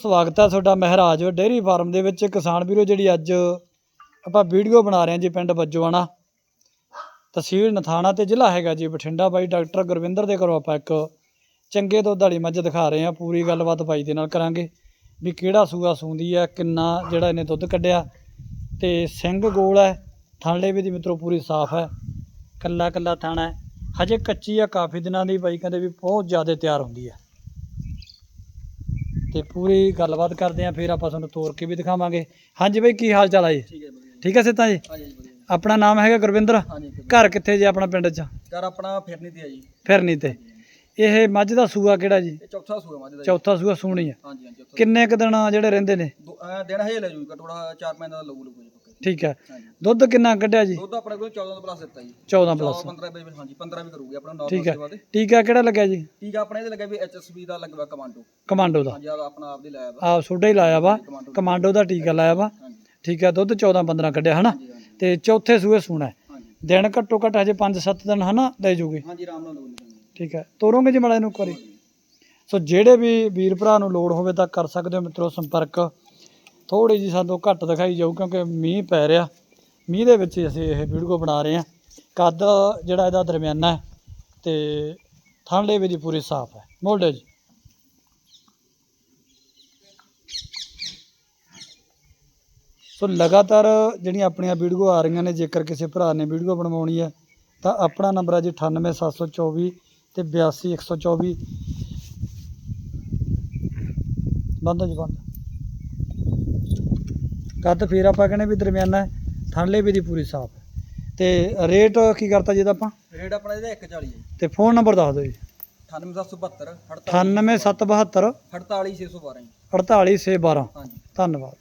ਸਵਾਗਤ ਹੈ ਤੁਹਾਡਾ ਮਹਿਰਾਜ। ਡੇਅਰੀ ਫਾਰਮ ਦੇ ਵਿੱਚ ਕਿਸਾਨ ਵੀਰੋ ਜਿਹੜੀ ਅੱਜ ਆਪਾਂ ਵੀਡੀਓ ਬਣਾ ਰਹੇ ਹਾਂ ਜੀ ਪਿੰਡ ਬੱਜੋਆਣਾ ਤਹਿਸੀਲ ਨਥਾਣਾ ਤੇ ਜ਼ਿਲ੍ਹਾ ਹੈਗਾ ਜੀ ਬਠਿੰਡਾ। ਬਾਈ ਡਾਕਟਰ ਗੁਰਵਿੰਦਰ ਦੇ ਘਰੋਂ ਆਪਾਂ ਇੱਕ ਚੰਗੇ ਦੁੱਧ ਵਾਲੀ ਮੱਝ ਦਿਖਾ ਰਹੇ ਹਾਂ, ਪੂਰੀ ਗੱਲਬਾਤ ਬਾਈ ਦੇ ਨਾਲ ਕਰਾਂਗੇ ਵੀ ਕਿਹੜਾ ਸੂਆ ਸੂੰਦੀ ਹੈ ਕਿੰਨਾ ਜਿਹੜਾ ਇਹਨੇ ਦੁੱਧ ਕੱਢਿਆ ਤੇ ਸਿੰਘ ਗੋਲ ਹੈ ਥਾਂਲੇ ਵੀ ਦੀ ਮਿੱਤਰੋ ਪੂਰੀ ਸਾਫ਼ ਹੈ ਕੱਲਾ ਕੱਲਾ ਥਾਣਾ। ਹੈ ਹਜੇ ਕੱਚੀ ਆ, ਕਾਫੀ ਦਿਨਾਂ ਦੀ ਬਾਈ ਕਹਿੰਦੇ ਵੀ ਬਹੁਤ ਜ਼ਿਆਦਾ ਤਿਆਰ ਹੁੰਦੀ ਹੈ ਤੇ ਪੂਰੀ ਗੱਲਬਾਤ ਕਰਦੇ ਆਂ ਫਿਰ ਆਪਾਂ ਤੁਹਾਨੂੰ ਤੋਰ ਕੇ ਵੀ ਦਿਖਾਵਾਂਗੇ। ਹਾਂਜੀ ਬਾਈ ਕੀ ਹਾਲ ਚਾਲ ਹੈ ਜੀ? ਠੀਕ ਹੈ ਸਿੱਤਾ ਜੀ। ਆਪਣਾ ਨਾਮ ਹੈਗਾ ਗੁਰਵਿੰਦਰ? ਘਰ ਕਿੱਥੇ ਜੀ ਆਪਣਾ ਪਿੰਡ 'ਚ? ਯਾਰ ਆਪਣਾ ਫਿਰਨੀ ਤੇ ਆ ਜੀ। ਫਿਰਨੀ ਤੇ। ਇਹ ਮੱਝ ਦਾ ਸੂਆ ਕਿਹੜਾ ਜੀ? ਚੌਥਾ ਸੂਆ ਮੱਝ ਦਾ। ਚੌਥਾ ਸੂਆ ਸੂਣੀ ਹੈ ਹਾਂਜੀ ਹਾਂਜੀ ਚੌਥਾ ਕਿੰਨੇ ਕੁ ਦਿਨ ਜਿਹੜੇ ਰਹਿੰਦੇ ਨੇ? ਦਿਨ ਹਜੇ ਲੈ ਜੂ ਘਟੋੜਾ 4 ਮਹੀਨੇ ਦਾ ਜੀ। ਪੱਕੇ ਠੀਕ ਹੈ। ਦੁੱਧ ਕਿੰਨਾ ਕੱਢਿਆ ਜੀ? ਦੁੱਧ ਆਪਣੇ ਕੋਲ 14 ਤੋਂ ਪਲੱਸ ਦਿੱਤਾ ਜੀ। 14 ਪਲੱਸ 15 ਵੀ ਹਾਂਜੀ 15 ਵੀ ਕਰੂਗੀ ਆਪਣਾ ਨਾਰਮਲ ਹੈ। ਸੇਵਾ ਦੇ ਟੀਕਾ ਕਿਹੜਾ ਲੱਗਿਆ ਜੀ? ਟੀਕਾ ਆਪਣੇ ਇਹਦੇ ਲੱਗਾ ਵੀ ਐਚਐਸਬੀ ਦਾ ਲੱਗਵਾ ਕਮਾਂਡੋ। ਕਮਾਂਡੋ ਦਾ। ਹਾਂਜੀ ਆਪਣਾ ਆਪ ਦੀ ਲਾਇਆ ਵਾ ਆਪ ਸੋਡਾ ਹੀ ਲਾਇਆ ਵਾ। ਕਮਾਂਡੋ ਦਾ। ਟੀਕਾ ਲਾਇਆ ਵਾ। ਠੀਕ ਹੈ ਦੁੱਧ 14 15 ਕੱਢਿਆ ਹਨਾ? ਤੇ ਚੌਥੇ ਸੂਏ ਸੂਣਾ ਦਿਨ ਘੱਟੋ ਘੱਟ ਹਜੇ 5-7 ਦਿਨ ਹਨਾ ਲੈ ਜੂਗੇ? ਹਾਂਜੀ ਆਰਾਮ ਨਾਲ ਲੱਗੂ ਠੀਕ ਹੈ। ਤੋਰੋਂਗੇ ਜੀ ਮੜਾ ਇਹਨੂੰ ਇੱਕ ਵਾਰੀ? ਸੋ ਜਿਹੜੇ ਵੀ ਵੀਰ ਭਰਾ ਨੂੰ ਲੋੜ ਹੋਵੇ ਤਾਂ ਕਰ ਸਕਦੇ ਹੋ ਮਿੱਤਰੋ ਸੰਪਰਕ। ਥੋੜੀ ਜੀ ਸਾਨੂੰ ਘੱਟ ਦਿਖਾਈ ਜਾਊ ਕਿਉਂਕਿ ਮੀਂਹ ਪੈ ਰਿਹਾ। ਮੀਂਹ ਦੇ ਵਿੱਚ ਹੀ ਅਸੀਂ ਇਹ ਵੀਡੀਓ ਬਣਾ ਰਹੇ ਹਾਂ। ਕੱਦ ਜਿਹੜਾ ਇਹਦਾ ਦਰਮਿਆਨਾ ਹੈ ਤੇ ਥਾਂਲੇ ਵੀ ਦੀ ਪੂਰੀ ਸਾਫ਼ ਹੈ। ਮੋਢੇ ਜੀ। ਸੋ ਲਗਾਤਾਰ ਜਿਹੜੀਆਂ ਆਪਣੀਆਂ ਵੀਡੀਓ ਆ ਰਹੀਆਂ ਨੇ, ਜੇਕਰ ਕਿਸੇ ਭਰਾ ਨੇ ਵੀਡੀਓ ਬਣਵਾਉਣੀ ਹੈ, ਤਾਂ ਆਪਣਾ ਨੰਬਰ ਹੈ ਜੀ 98724 ਤੇ 82124 ਬੰਦ ਜੀ, ਬੰਦ। ਕੱਦ ਫੇਰ ਆਪਾਂ ਕਹਿੰਦੇ ਵੀ ਦਰਮਿਆਨਾ ਥਣਲੇ ਵੀ ਦੀ ਪੂਰੀ ਸਾਫ਼ ਤੇ ਰੇਟ ਕੀ ਕਰਤਾ ਜੀ ਆਪਾਂ? ਰੇਟ ਆਪਣਾ ਇਹਦਾ 140 ਹੈ ਤੇ ਫੋਨ ਨੰਬਰ ਦੱਸ ਦਿਓ ਜੀ। 98772 98772 48612 ਜੀ 48612 ਹਾਂਜੀ। ਧੰਨਵਾਦ।